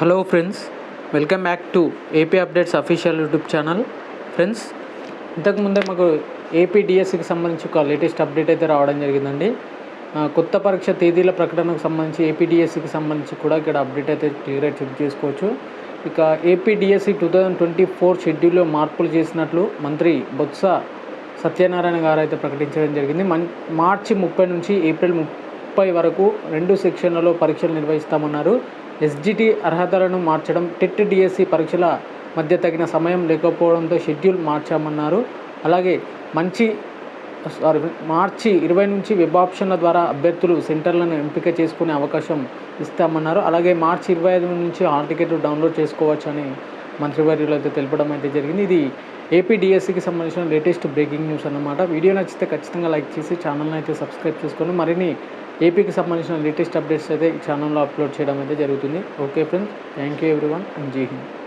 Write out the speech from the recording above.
Hello friends welcome back to AP updates official YouTube channel. Friends ఇంతకుముందే మాకు AP డిఎస్సికి సంబంధించి ఒక లేటెస్ట్ అప్డేట్ అయితే రావడం జరిగిందండి. కొత్త పరీక్ష తేదీల ప్రకటనకు సంబంధించి ఏపీ డిఎస్సికి సంబంధించి కూడా ఇక్కడ అప్డేట్ అయితే క్లియర్గా చెక్ చేసుకోవచ్చు. ఇక AP DSC two thousand twenty four షెడ్యూల్లో మార్పులు చేసినట్లు మంత్రి బొత్స సత్యనారాయణ గారు అయితే ప్రకటించడం జరిగింది. మన్ మార్చి ముప్పై నుంచి ఏప్రిల్ ముప్పై వరకు రెండు సెక్షన్లలో పరీక్షలు నిర్వహిస్తామన్నారు. ఎస్జిటి అర్హతలను మార్చడం టెట్ డిఎస్సి పరీక్షల మధ్య తగిన సమయం లేకపోవడంతో షెడ్యూల్ మార్చామన్నారు. అలాగే మంచి సారీ మార్చి ఇరవై నుంచి వెబ్ ఆప్షన్ల ద్వారా అభ్యర్థులు సెంటర్లను ఎంపిక చేసుకునే అవకాశం ఇస్తామన్నారు. అలాగే మార్చి ఇరవై ఐదు నుంచి హాల్ టికెట్ డౌన్లోడ్ చేసుకోవచ్చు అని మంత్రివర్యులు అయితే తెలపడం అయితే జరిగింది. ఇది ఏపీ డిఎస్సికి సంబంధించిన లేటెస్ట్ బ్రేకింగ్ న్యూస్ అన్నమాట. వీడియో నచ్చితే ఖచ్చితంగా లైక్ చేసి ఛానల్ని అయితే సబ్స్క్రైబ్ చేసుకొని మరిన్ని ఏపీకి సంబంధించిన లేటెస్ట్ అప్డేట్స్ అయితే ఈ ఛానల్లో అప్లోడ్ చేయడం అయితే జరుగుతుంది. Okay friends thank you everyone and జై హింద్.